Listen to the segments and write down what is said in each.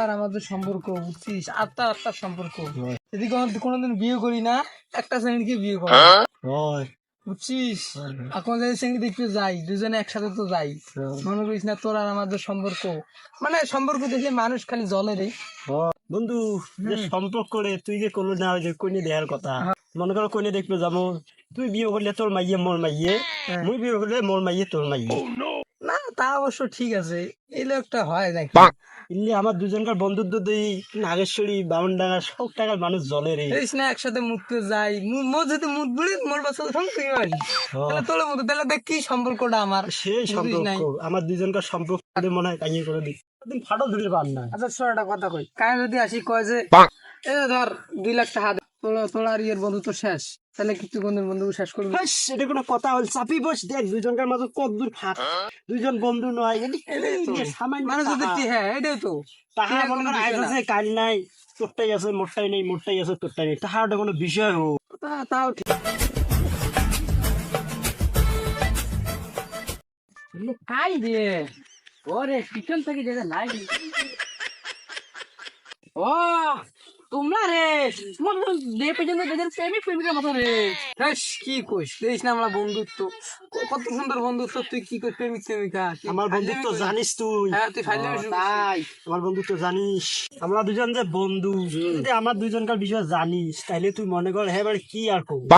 আর আমাদের সম্পর্ক বুঝছিস? আত্মা আত্মার সম্পর্ক। যদি কোনো- কোনোদিন বিয়ে করি না একটা শ্রেণীকে বিয়ে করি। বুঝছিস? এখন যদি শ্রেণি দেখতে যাই দুজনে একসাথে তো যাই। মনে করিস না তোর আর আমাদের সম্পর্ক। মানে সম্পর্ক দেখলে মানুষ খালি জলে রে। বন্ধু যে সম্পর্ক রে তুই যে করল না ওই যে কইনে দেওয়ার কথা। মনে করো কইনে দেখবে যাব। তুই বিয়ে করলে তোর মাইয়ে মোর মাইয়ে। হ্যাঁ। মুই বিয়ে করলে মোর মাইয়ে তোর মাইয়ে। না তা অবশ্য ঠিক আছে। এগুলো একটা হয় নাকি আমার দুজনকার বন্ধুত্ব দিই নাগেশ্বরী বামনডাঙ্গা সব টাকার মানুষ জলে রে এই না একসাথে মুততে যাই। মোর যদি মুত বুড়ি মোর বাচ্চা সঙ্গে তুই মারি তাহলে তোর মতো তাহলে দেখ কি সম্পর্কটা আমার। সেই। সম্পর্ক। আমার দুজনকার সম্পর্ক মনে হয় কাইয়ে করে দিই দিন ফাটো ধরে পার না। আচ্ছা শোন একটা কথা কই। কায় যদি আসি কয় যে এ ধর দুই লাখ টাকা তোর আর ইয়ের বন্ধু তো শেষ। তাহলে কি তুই কোনদিন বন্ধু শেষ করবি? এটা কোনো কথা হল চাপি বস দেখ দুজনকার মাঝে কত দূর ফাঁক। দুইজন বন্ধু নয়। এটি সামান্য মানে যদি হ্যাঁ এটাই তো। তাহা মনে কোনো কর আজ আছে কাল নাই তোরটাই আছে মোরটাই নেই মোরটাই আছে তোরটাই নেই। তাহাটা কোনো বিষয় হোক। তাও ঠিক। কাই রে ওরে পিছন থেকে যেটা লাই ও তোমরা রে? তোমার দে পর্যন্ত প্রেমিক প্রেমিকার মতো রে। বেশ কি কইস? দেখিস না আমরা বন্ধুত্ব। কত সুন্দর বন্ধুত্ব। তুই কি কইস প্রেমিক প্রেমিকা? আমার বন্ধুত্ব জানিস তুই। হ্যাঁ তুই ফাইজলামি তাই। আমার বন্ধুত্ব জানিস। আমরা দুজন যে বন্ধু যদি আমার দুজনকার বিষয় জানিস। তাহলে তুই মনে কর হ্যাঁ এবার কি আর করব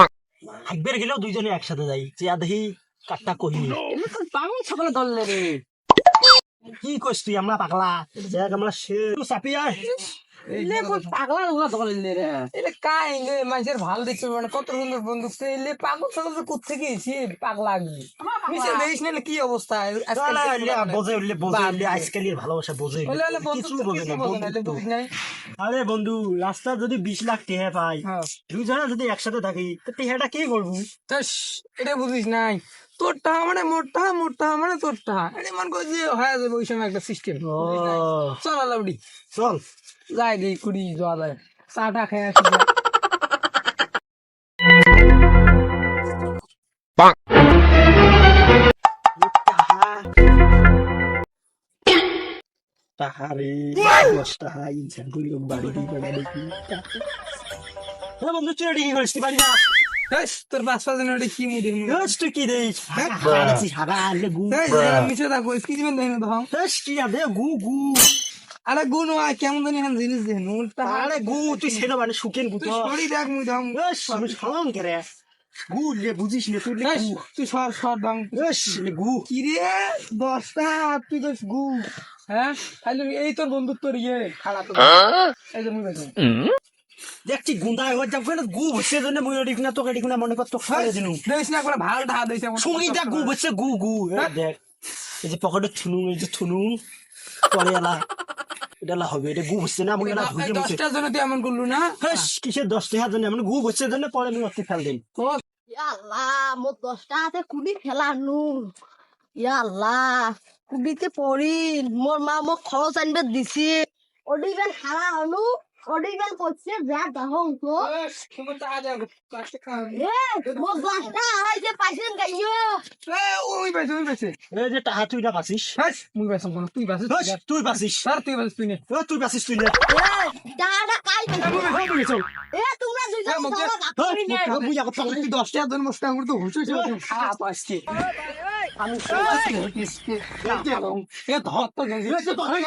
একবার গেলেও দুইজনে একসাথে যাই। যে দেখি কাটটা তো পাগল সকালে দললে রে। কি কইস তুই আমরা পাগলা। দেখ আমরা সে তুই মানুষের ভালো দেখতে মানে কত সুন্দর বন্ধু। এলে পাগল ছাগল কোথেকে এসে পাগলা আগলি মিশে দেখিস না কি অবস্থা? বোঝে উঠলে বোঝে উঠলে আজকালের ভালোবাসা বোঝে। কিছু বোঝে না আরে বন্ধু রাস্তা যদি বিশ লাখ টেহা পাই হ্যাঁ। দুজনে যদি একসাথে থাকি তো টেহাটা কি করব? এটা বুঝিস নাই। তোরটা মানে মোরটা মোরটা মানে তোরটা। এটা মন করে যে হয়ে যাবে ওই সময় একটা সিস্টেম চল আলাউডি। চল। যাই দেই কুড়ি যাওয়া যায়। চাটা খেয়ে আসি। তাহারে দশ টাকা ইনসান করি বাড়ি দিই বেড়া দেখি হ্যাঁ বন্ধু এটা কি করিস বাড়ি যা তোর পাঁচ পাঁচ দিন কি মুই দেখি তুই কি দিস হাগা দেখছিস গু মিশে থাকো কি দিবেন দেখি না কি আর গু গু। আরে গুণ কেমন জানি জিনিস দেখেন উল্টা। আরে গু তুই সেটা মানে শুকেন গু তুই সরি দেখ মুই দাম আমি সালাম করে গু লে বুঝিস না তুই তুই সর সর দাম গু। কি রে দশটা তুই গু। হ্যাঁ? তাহলে এই তোর বন্ধুত্ব ইয়ে খারাপ এই যে মুই বেতন দেখছি গুন্ডা হয়ে যাব কেন গু বসে জন্য মই এদিক না তোকে এদিক না মনে কর তো খাই দিনু। দেখিস না করে ভালো ঢা আমার শুনি দেখ গু বসে গু গু। দেখ এই যে পকেটে থুনু এই যে থুনু পরে এলা এটা লা হবে এটা গু বসছে না মই এলা এই ধুকে বসে দশটার জন্য তুই এমন করলু না? হেস কিসের দশ টাকা জন্য মানে গু বসছে জন্য পরে আমি অতি ফেল দিন। আল্লাহ মোর দশটা হাতে কুড়ি খেলানো আল্লাহ কুড়িতে পড়িল। মোর মা মোক খরচ আনবে দিছে অডিবেন হারা হনু অডিবেন করছে যা দাহং তো এ হারাইছে পাইছেন গাইও ওই ওই যে টাকা তুই না হাস মুই পাইছ কোন তুই হেস, তুই পাছিস স্যার তুই পাইছিস তুই নে। তুই পাছিস তুই নে। টাকাটা কাই এ, তুই চল এ তোমরা দুইজন হেস, করি নে। মুখ বুঝা কথা বলে। তুই দশটার জন্য মস্ত আমার তো হুশ হয়েছে খারাপ আজকে আমি ধর তো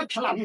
খেলাম